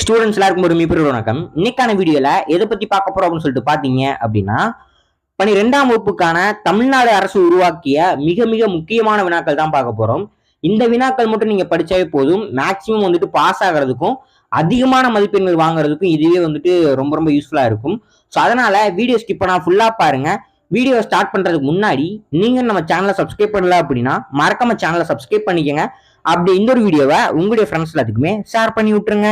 Students எல்லாருக்கும் ஒரு மிகப்பெரிய வணக்கம். இன்னைக்கான வீடியோல எதை பத்தி பார்க்க போறோம் அப்படின்னு சொல்லிட்டு பாத்தீங்க அப்படின்னா பனிரெண்டாம் வகுப்புக்கான தமிழ்நாடு அரசு உருவாக்கிய மிக மிக முக்கியமான வினாக்கள் தான் பார்க்க போறோம். இந்த வினாக்கள் மட்டும் நீங்க படிச்சாவே போதும். மேக்சிமம் வந்துட்டு பாஸ் ஆகிறதுக்கும் அதிகமான மதிப்பெண்கள் வாங்குறதுக்கும் இதுவே வந்துட்டு ரொம்ப ரொம்ப யூஸ்ஃபுல்லா இருக்கும். ஸோ அதனால வீடியோ ஸ்கிப் பண்ணா ஃபுல்லா பாருங்க. வீடியோ ஸ்டார்ட் பண்றதுக்கு முன்னாடி நீங்க நம்ம சேனலை சப்ஸ்கிரைப் பண்ணல அப்படின்னா மறக்காம சேனலை சப்ஸ்கிரைப் பண்ணிக்கங்க. அப்படி இந்த ஒரு வீடியோவை உங்களுடைய ஃப்ரெண்ட்ஸ் எல்லாத்துக்குமே ஷேர் பண்ணி விட்டுருங்க.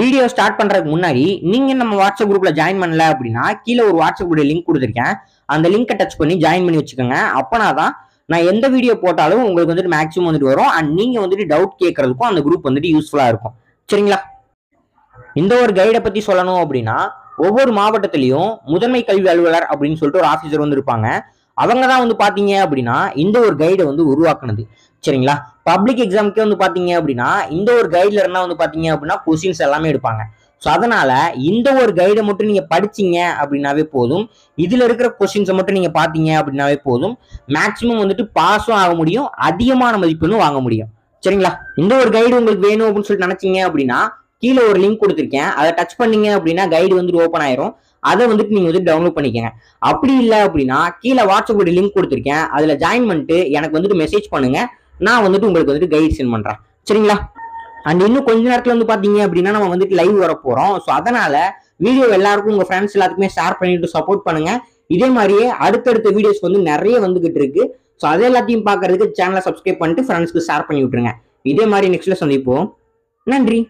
வீடியோ ஸ்டார்ட் பண்றதுக்கு முன்னாடி நீங்க நம்ம வாட்ஸ்அப் குரூப்ல ஜாயின் பண்ணல அப்படின்னா கீழே ஒரு வாட்ஸ்அப் குரூப் லிங்க் கொடுத்துருக்கேன். அந்த லிங்கை டச் பண்ணி ஜாயின் பண்ணி வச்சுக்கோங்க. அப்பனா தான் நான் எந்த வீடியோ போட்டாலும் உங்களுக்கு வந்துட்டு மேக்ஸிமம் வந்துட்டு வரும். அண்ட் நீங்க வந்துட்டு டவுட் கேட்கறதுக்கும் அந்த குரூப் வந்துட்டு யூஸ்ஃபுல்லா இருக்கும். சரிங்களா? இந்த ஒரு கைடை பத்தி சொல்லணும் அப்படின்னா ஒவ்வொரு மாவட்டத்திலையும் முதன்மை கல்வி அலுவலர் அப்படின்னு சொல்லிட்டு ஒரு ஆஃபீஸர் வந்து இருப்பாங்க. அவங்க தான் வந்து பாத்தீங்க அப்படின்னா இந்த ஒரு கைடை வந்து உருவாக்குனது. சரிங்களா? பப்ளிக் எக்ஸாமுக்கே வந்து பார்த்தீங்க அப்படின்னா இந்த ஒரு கைடில் இருந்தால் வந்து பார்த்தீங்க அப்படின்னா கொஸ்டின்ஸ் எல்லாமே எடுப்பாங்க. ஸோ அதனால இந்த ஒரு கைடை மட்டும் நீங்கள் படிச்சீங்க அப்படின்னாவே போதும். இதில் இருக்கிற கொஸ்டின்ஸை மட்டும் நீங்கள் பார்த்தீங்க அப்படின்னாவே போதும். மேக்ஸிமம் வந்துட்டு பாஸும் ஆக முடியும். அதிகமான மதிப்பெண்ணும் வாங்க முடியும். சரிங்களா? இந்த ஒரு கைடு உங்களுக்கு வேணும் அப்படின்னு சொல்லிட்டு நினச்சிங்க அப்படின்னா கீழே ஒரு லிங்க் கொடுத்துருக்கேன். அதை டச் பண்ணீங்க அப்படின்னா கைடு வந்துட்டு ஓப்பன் ஆயிரும். அதை வந்துட்டு நீங்கள் வந்துட்டு டவுன்லோட் பண்ணிக்கங்க. அப்படி இல்லை அப்படின்னா கீழே வாட்ஸ்அப்போட லிங்க் கொடுத்துருக்கேன். அதில் ஜாயின் பண்ணிட்டு எனக்கு வந்துட்டு மெசேஜ் பண்ணுங்கள் நான் வந்துட்டு உங்களுக்கு வந்துட்டு கைட் சென்ட் பண்ணுறேன் சரிங்களா? அண்ட் இன்னும் கொஞ்ச நேரத்தில் வந்து பார்த்தீங்க அப்படின்னா நம்ம வந்துட்டு லைவ் வர ஸோ அதனால் வீடியோ எல்லாருக்கும் உங்கள் ஃப்ரெண்ட்ஸ் எல்லாத்துக்குமே ஷேர் பண்ணிட்டு சப்போர்ட் பண்ணுங்கள் இதே மாதிரியே அடுத்தடுத்த வீடியோஸ் வந்து நிறைய வந்துகிட்டு இருக்கு. ஸோ அது எல்லாத்தையும் பார்க்கறதுக்கு சேனலை சப்ஸ்கிரைப் பண்ணிட்டு ஃப்ரெண்ட்ஸ்க்கு ஷேர் பண்ணி விட்டுருங்க. இதே மாதிரி நெக்ஸ்ட்ல சந்திப்போம். நன்றி.